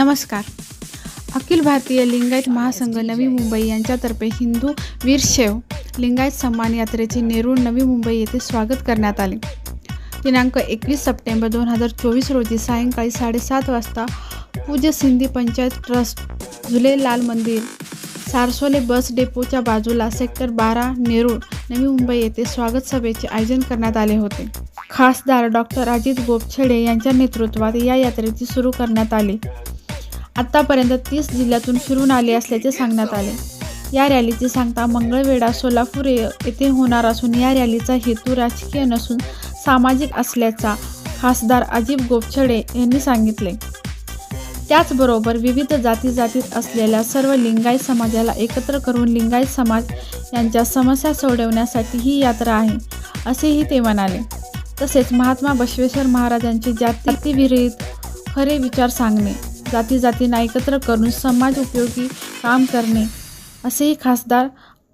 नमस्कार. अखिल भारतीय लिंगायत महासंघ नवी मुंबई यांच्यातर्फे हिंदू वीरशैव लिंगायत सन्मान यात्रेचे नेरूळ नवी मुंबई येथे स्वागत करण्यात आले. दिनांक एकवीस सप्टेंबर दोन हजार चोवीस रोजी सायंकाळी साडेसात वाजता पूज्य सिंधी पंचायत ट्रस्ट झुलेलाल मंदिर सारसोले बस डेपोच्या बाजूला सेक्टर बारा नेरूळ नवी मुंबई येथे स्वागत सभेचे आयोजन करण्यात आले होते. खासदार डॉक्टर अजित गोपछेडे यांच्या नेतृत्वात या यात्रेची सुरू करण्यात आली. आत्तापर्यंत तीस जिल्ह्यातून फिरून आले असल्याचे सांगण्यात आले. या रॅलीची सांगता मंगळवेढा सोलापूर ये- येथे होणार असून या रॅलीचा हेतू राजकीय नसून सामाजिक असल्याचा खासदार अजित गोपछडे यांनी सांगितले. त्याचबरोबर विविध जाती जातीत असलेल्या सर्व लिंगायत समाजाला एकत्र करून लिंगायत समाज यांच्या समस्या सोडवण्यासाठी ही यात्रा आहे असेही ते म्हणाले. तसेच महात्मा बसवेश्वर महाराजांचे जातीविरहित खरे विचार सांगणे. जाती जातींना एकत्र करून समाज उपयोगी काम करणे असेही खासदार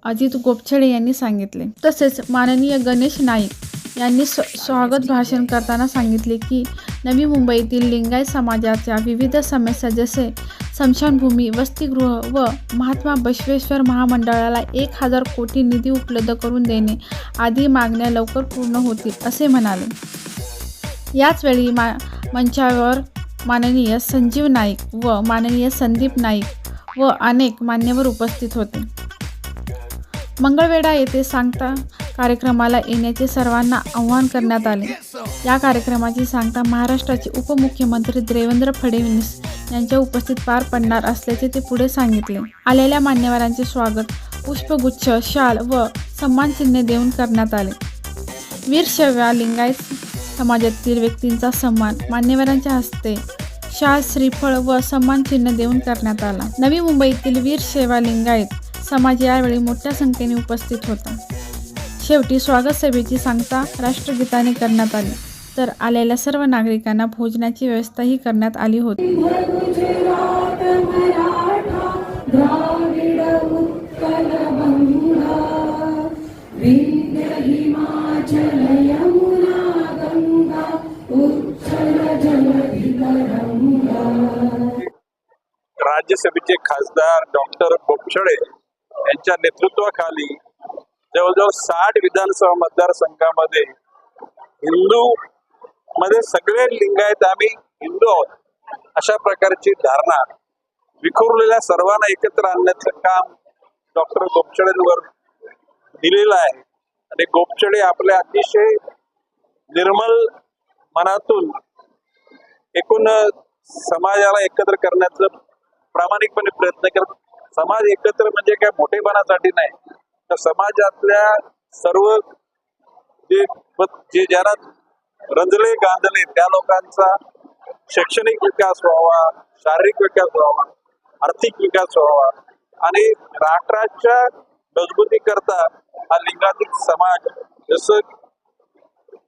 अजित गोपछडे यांनी सांगितले. तसेच माननीय गणेश नाईक यांनी स्व स्वागत भाषण करताना सांगितले की नवी मुंबईतील लिंगायत समाजाच्या विविध समस्या जसे स्मशानभूमी वसतिगृह व महात्मा बसवेश्वर महामंडळाला एक हजार कोटी निधी उपलब्ध करून देणे आदी मागण्या लवकर पूर्ण होतील असे म्हणाले. याचवेळी मा मंचावर माननीय संजीव नाईक व माननीय संदीप नाईक व अनेक मान्यवर उपस्थित होते. मंगळवेढा येथे सांगता कार्यक्रमाला येण्याचे सर्वांना आवाहन करण्यात आले. या कार्यक्रमाची सांगता महाराष्ट्राचे उपमुख्यमंत्री देवेंद्र फडणवीस यांच्या उपस्थित पार पडणार असल्याचे ते पुढे सांगितले. आलेल्या मान्यवरांचे स्वागत पुष्पगुच्छ शाल व सन्मानचिन्हे देऊन करण्यात आले. वीरशैव्या लिंगायत समाजातील व्यक्तींचा सन्मान मान्यवरांच्या हस्ते शाल श्रीफळ व सन्मानचिन्ह देऊन करण्यात आला. नवी मुंबईतील वीरशैवा लिंगायत समाज यावेळी मोठ्या संख्येने उपस्थित होता. शेवटी स्वागत सभेची सांगता राष्ट्रगीताने करण्यात आली. तर आलेल्या सर्व नागरिकांना भोजनाची व्यवस्थाही करण्यात आली होती. राज्यसभेचे खासदार डॉक्टर गोपछडे यांच्या नेतृत्वाखाली जवळजवळ साठ विधानसभा मतदारसंघामध्ये हिंदू मध्ये सगळे लिंगायत आम्ही हिंदू आहोत. अशा प्रकारची धारणा विखुरलेल्या सर्वांना एकत्र आणण्याचं काम डॉक्टर गोपछडेंवर दिलेलं आहे. आणि गोपछडे आपल्या अतिशय निर्मल मनातून एकूण समाजाला एकत्र करण्याचं प्रामाणिकपणे प्रयत्न करत समाज एकत्र म्हणजे काय मोठेपणासाठी नाही. तर समाजातल्या सर्व जे जे ज्याला रंजले गांधले त्या लोकांचा शैक्षणिक विकास व्हावा शारीरिक विकास व्हावा आर्थिक विकास व्हावा आणि राष्ट्राच्या मजबूती करता हा लिंगातील समाज जसं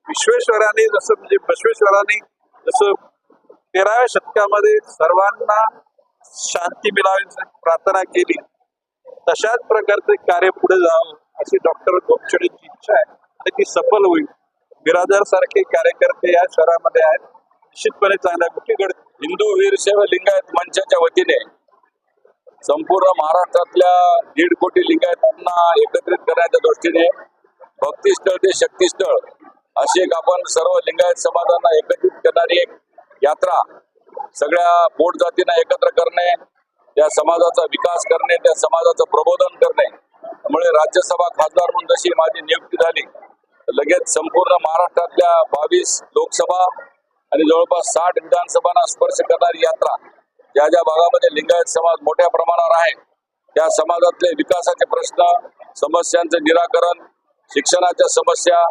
विश्वेश्वराने जसं म्हणजे बसवेश्वराने जसं तेराव्या शतकामध्ये सर्वांना शांती मिळावी प्रार्थना केली. तशाच प्रकारचे कार्य पुढे जावं अशी डॉक्टर गोपछडेची इच्छा आहे. आणि ती सफल होईल. बिरादर सारखे कार्यकर्ते या शहरामध्ये आहेत. निश्चितपणे चांगल्या गोष्टी हिंदू वीरशैव लिंगायत मंचाच्या वतीने संपूर्ण महाराष्ट्रातल्या दीड कोटी लिंगायतांना एकत्रित करण्याच्या दृष्टीने भक्तीस्थळ ते शक्तीस्थळ अशी एक आपण सर्व लिंगायत समाजांना एकत्रित करणारी एक यात्रा सगळ्या पोट जातींना एकत्र करणे त्या समाजाचा विकास करणे त्या समाजाचं प्रबोधन करणे. त्यामुळे राज्यसभा खासदार म्हणून जशी माझी नियुक्ती झाली लगेच संपूर्ण महाराष्ट्रातल्या बावीस लोकसभा आणि जवळपास साठ विधानसभांना स्पर्श करणारी यात्रा ज्या ज्या भागामध्ये लिंगायत समाज मोठ्या प्रमाणावर आहे त्या समाजातले विकासाचे प्रश्न समस्यांचे निराकरण शिक्षणाच्या समस्या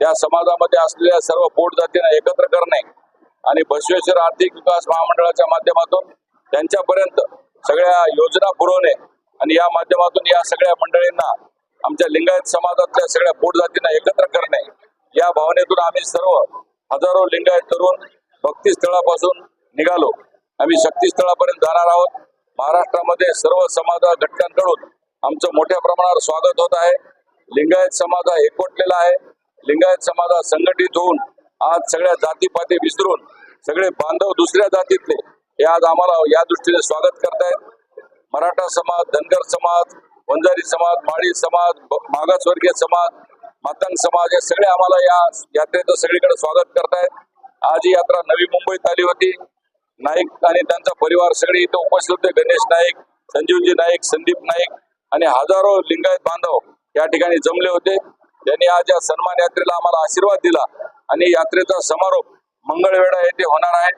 त्या समाजामध्ये असलेल्या सर्व पोट जातींना एकत्र करणे आणि बसवेश्वर आर्थिक विकास महामंडळाच्या माध्यमातून त्यांच्यापर्यंत सगळ्या योजना पुरवणे आणि या माध्यमातून या सगळ्या मंडळींना आमच्या लिंगायत समाजातल्या सगळ्या पोट जातींना एकत्र करणे या भावनेतून आम्ही सर्व हजारो लिंगायत तरुण भक्तिस्थळापासून निघालो. आम्ही शक्तीस्थळापर्यंत जाणार आहोत. महाराष्ट्रामध्ये सर्व समाज घटकांकडून आमचं मोठ्या प्रमाणावर स्वागत होत आहे. लिंगायत समाज हा एकवटलेला आहे. लिंगायत समाज संघटित होऊन आज सगळ्या जातीपाती विसरून सगळे बांधव दुसऱ्या जातीतले हे आज आम्हाला या दृष्टीने स्वागत करतायत. मराठा समाज धनगर समाज वंजारी समाज माळी समाज मागासवर्गीय समाज मातंग समाज हे सगळे आम्हाला या यात्रेचं सगळीकडे स्वागत करतायत. आज ही यात्रा नवी मुंबईत आली होती. नाईक आणि त्यांचा परिवार सगळे इथं उपस्थित होते. गणेश नाईक संजीवजी नाईक संदीप नाईक आणि हजारो लिंगायत बांधव या ठिकाणी जमले होते. त्यांनी आज या सन्मान यात्रेला आम्हाला आशीर्वाद दिला. आणि यात्रेचा समारोप मंगळवेढा येथे होणार आहे.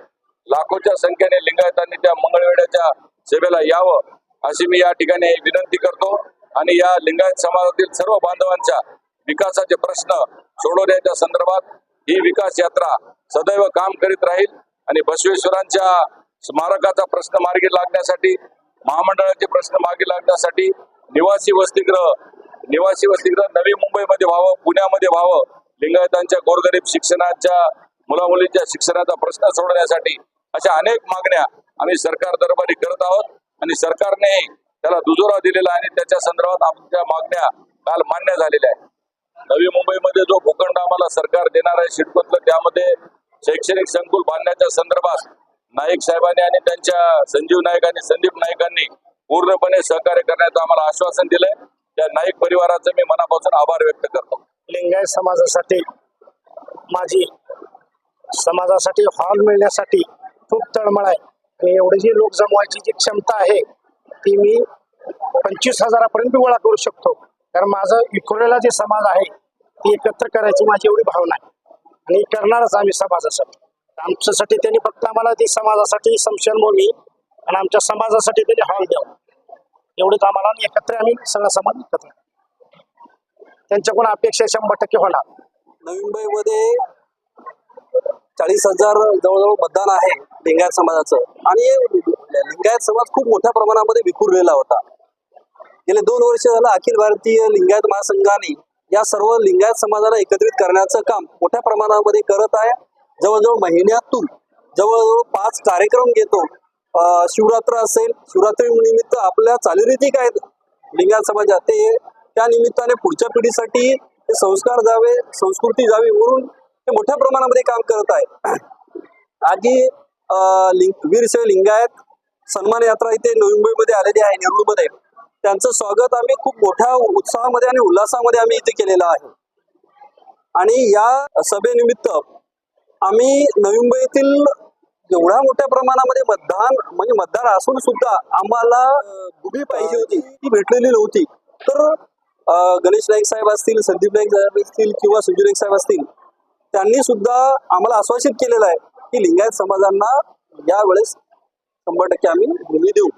लाखोच्या संख्येने लिंगायतांनी त्या मंगळवेढ्याच्या सेवेला यावं अशी मी या ठिकाणी विनंती करतो. आणि या लिंगायत समाजातील सर्व बांधवांच्या विकासाचे प्रश्न सोडवण्याच्या संदर्भात ही विकास यात्रा सदैव काम करीत राहील. आणि बसवेश्वरांच्या स्मारकाचा प्रश्न मार्गी लागण्यासाठी महामंडळाचे प्रश्न मार्गी लागण्यासाठी निवासी वसतिगृह निवासी वसतिगृह नवी मुंबईमध्ये व्हावं पुण्यामध्ये व्हावं. लिंगायतांच्या गोरगरीब शिक्षणाच्या मुलामुलींच्या शिक्षणाचा प्रश्न सोडवण्यासाठी अशा अनेक मागण्या आम्ही सरकार दरबारी करत आहोत आणि सरकारने त्याला दुजोरा दिलेला आणि त्याच्या संदर्भात आमच्या मागण्या काल मान्य झालेल्या आहेत. नवी मुंबईमध्ये जो भूखंड आम्हाला सरकार देणार आहे शिडकोतलं त्यामध्ये शैक्षणिक संकुल बांधण्याच्या संदर्भात नाईक साहेबांनी आणि त्यांच्या संजीव नाईक आणि संदीप नाईकांनी पूर्णपणे सहकार्य करण्याचं आम्हाला आश्वासन दिलंय. या नाईक परिवाराचं मी मनापासून आभार व्यक्त करतो. लिंगायत समाजासाठी माझी समाजासाठी हॉल मिळण्यासाठी खूप तळमळ आहे. आणि एवढी जी लोक जमवायची जी क्षमता आहे ती मी पंचवीस हजारापर्यंत गोळा करू शकतो. कारण माझं विखुरलेला जे समाज आहे ती एकत्र करायची माझी एवढी भावना आहे. आणि करणारच आम्ही समाजासाठी. आमच्यासाठी त्यांनी फक्त आम्हाला ती समाजासाठी समशनभूमी आणि आमच्या समाजासाठी त्यांनी हॉल द्यावं. एवढंच कामाला आणि एकत्र आम्ही सगळा समाज एकत्र. त्यांच्याकडून अपेक्षा शंभर टक्के होणार. नवी मुंबईमध्ये चाळीस हजार जवळजवळ मतदान आहे लिंगायत समाजाचं. आणि लिंगायत समाज खूप मोठ्या प्रमाणामध्ये विखुरलेला होता. गेले दोन वर्ष झालं अखिल भारतीय लिंगायत महासंघाने या सर्व लिंगायत समाजाला एकत्रित करण्याचं काम मोठ्या प्रमाणामध्ये करत आहे. जवळजवळ महिन्यातून जवळजवळ पाच कार्यक्रम घेतो. शिवरात्र असेल शिवरात्री निमित्त आपल्या चालीरीती काय आहेत? लिंगायत समाजात. ते त्या निमित्ताने पुढच्या पिढीसाठी ते संस्कार जावे संस्कृती जावी म्हणून ते मोठ्या प्रमाणामध्ये काम करत आहे आजी अं, लिंग वीरशैव लिंगायत सन्मान यात्रा इथे नवी मुंबईमध्ये आलेली आहे नेरूळमध्ये. त्यांचं स्वागत आम्ही खूप मोठ्या उत्साहामध्ये आणि उल्हासामध्ये आम्ही इथे केलेलं आहे. आणि या सभेनिमित्त आम्ही नवी मुंबईतील एवढ्या मोठ्या प्रमाणामध्ये मतदान म्हणजे मतदार असून सुद्धा आम्हाला भूमी उभी पाहिजे होती ती भेटलेली नव्हती. तर गणेश नाईक साहेब असतील संदीप नाईक साहेब असतील किंवा सुजू नाईक साहेब असतील त्यांनी सुद्धा आम्हाला आश्वासित केलेलं आहे की लिंगायत समाजांना यावेळेस शंभर टक्के आम्ही भूमी देऊ.